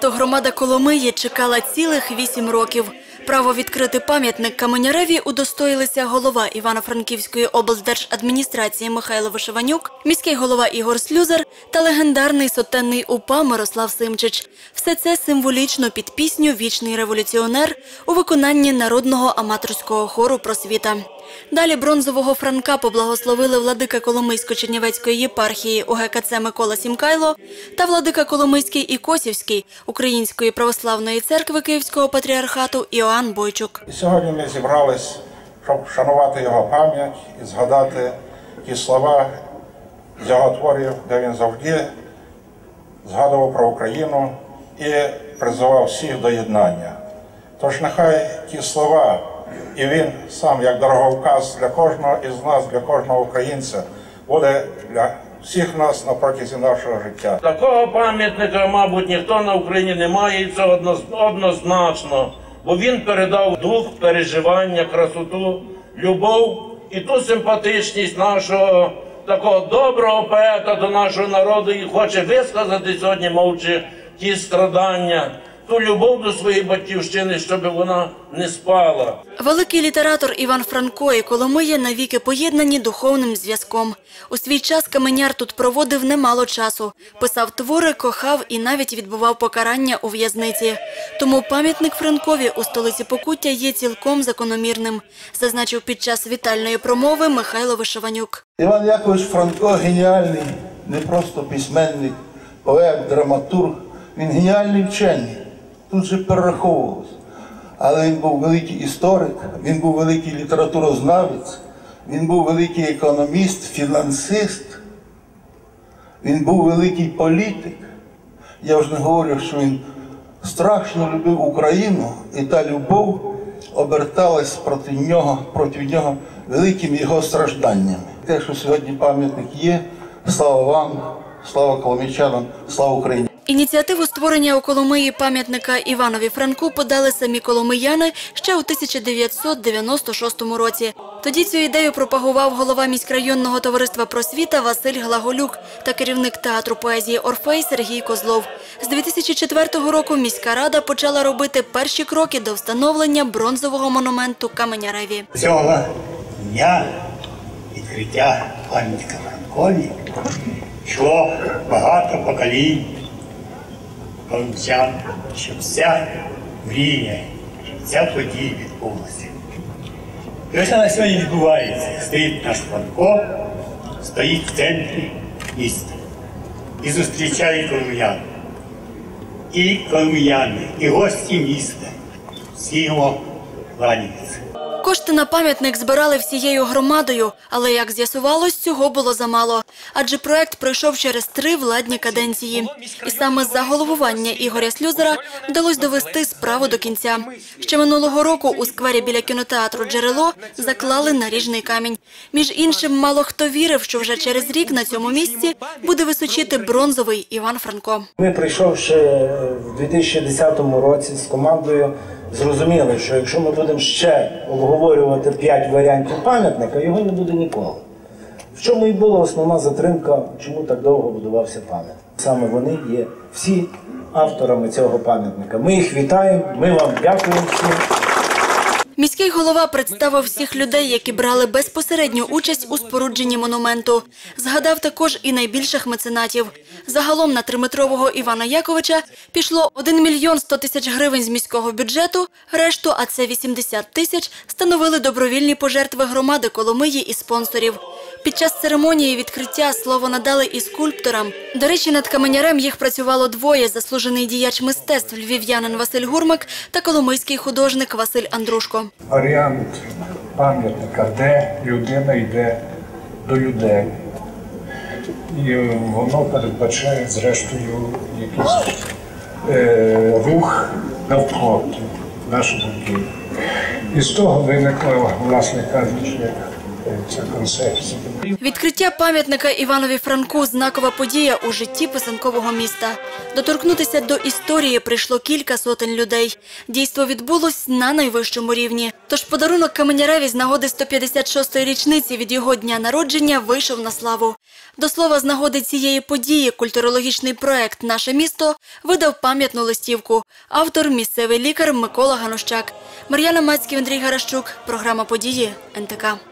монументу громада Коломиї чекала цілих вісім років. Право відкрити пам'ятник Каменяреві удостоїлися голова Івано-Франківської облдержадміністрації Михайло Вишиванюк, міський голова Ігор Слюзар та легендарний сотенний УПА Мирослав Симчич. Все це символічно під пісню Вічний революціонер у виконанні народного аматорського хору просвіта. Далі бронзового Франка поблагословили владика Коломийсько-Чернівецької єпархії УГКЦ Микола Сімкайло та владика Коломийський і Косівський Української православної церкви Київського патріархату Іоанн Бойчук. Сьогодні ми зібрались, щоб вшанувати його пам'ять і згадати ті слова з його творів, де він завжди згадував про Україну і призивав всіх до єднання. Тож нехай ті слова, і він сам як дороговказ для кожного із нас, для кожного українця, буде для всіх нас на протязі нашого життя. Такого пам'ятника, мабуть, ніхто на Україні не має, і це однозначно. Бо він передав дух, переживання, красоту, любов і ту симпатичність нашого такого доброго поета до нашого народу і хоче висказати сьогодні, мовчи, ті страдання, ту любов до своєї батьківщини, щоб вона не спала. Великий літератор Іван Франко і Коломиє навіки поєднані духовним зв'язком. У свій час Каменяр тут проводив немало часу. Писав твори, кохав і навіть відбував покарання у в'язниці. Тому пам'ятник Франкові у столиці Покуття є цілком закономірним, зазначив під час вітальної промови Михайло Вишиванюк. Іван Якович Франко геніальний, не просто письменник, поет, драматург. Він геніальний вчений. Тут же перераховувалось. Але він був великий історик, він був великий літературознавець, він був великий економіст, фінансист, він був великий політик. Я вже не говорю, що він страшно любив Україну, і та любов оберталась проти нього, проти нього великими його стражданнями. Те, що сьогодні пам'ятник є, слава вам, слава коломічанам, слава Україні. Ініціативу створення у Коломиї пам'ятника Іванові Франку подали самі коломияни ще у 1996 році. Тоді цю ідею пропагував голова міськрайонного товариства просвіта Василь Глаголюк та керівник театру поезії Орфей Сергій Козлов. З 2004 року міська рада почала робити перші кроки до встановлення бронзового монументу Каменяреві. цього дня відкриття пам'ятника Франкові йшло багато поколінь коломчан, щоб вся мрія, ця подія відбулася. І ось вона сьогодні відбувається. Стоїть наш Франко, стоїть в центрі міста і зустрічає коломиян. І коломияни, і гості міста. Всі йому кланяються. Кошти на пам'ятник збирали всією громадою, але, як з'ясувалось, цього було замало. Адже проект пройшов через три владні каденції. І саме за головування Ігоря Слюзера вдалося довести справу до кінця. Ще минулого року у сквері біля кінотеатру «Джерело» заклали наріжний камінь. Між іншим, мало хто вірив, що вже через рік на цьому місці буде височити бронзовий Іван Франко. Ми, прийшовши в 2010 році з командою, зрозуміли, що якщо ми будемо ще обговорювати п'ять варіантів пам'ятника, його не буде ніколи. В чому і була основна затримка, чому так довго будувався пам'ятник. Саме вони є всі авторами цього пам'ятника. Ми їх вітаємо, ми вам дякуємо всім. Міський голова представив всіх людей, які брали безпосередню участь у спорудженні монументу. Згадав також і найбільших меценатів. Загалом на триметрового Івана Яковича пішло 1 мільйон 100 тисяч гривень з міського бюджету, решту, а це 80 тисяч, становили добровільні пожертви громади Коломиї і спонсорів. Під час церемонії відкриття слово надали і скульпторам. До речі, над каменярем їх працювало двоє – заслужений діяч мистецтв львів'янин Василь Гурмак та коломийський художник Василь Андрушко. варіант пам'ятника, де людина йде до людей. І воно передбачає, зрештою, якийсь е, рух навпроти нашого Києва. І з того виникло, власне кажучи, Відкриття пам'ятника Іванові Франку знакова подія у житті писанкового міста. Доторкнутися до історії прийшло кілька сотень людей. Дійство відбулось на найвищому рівні. Тож подарунок Каменяреві з нагоди 156-ї річниці від його дня народження вийшов на славу. До слова, з нагоди цієї події культурологічний проект Наше місто видав пам'ятну листівку. Автор місцевий лікар Микола Ганущак. Мар'яна Мацьків, Андрій Гаращук. Програма події НТК.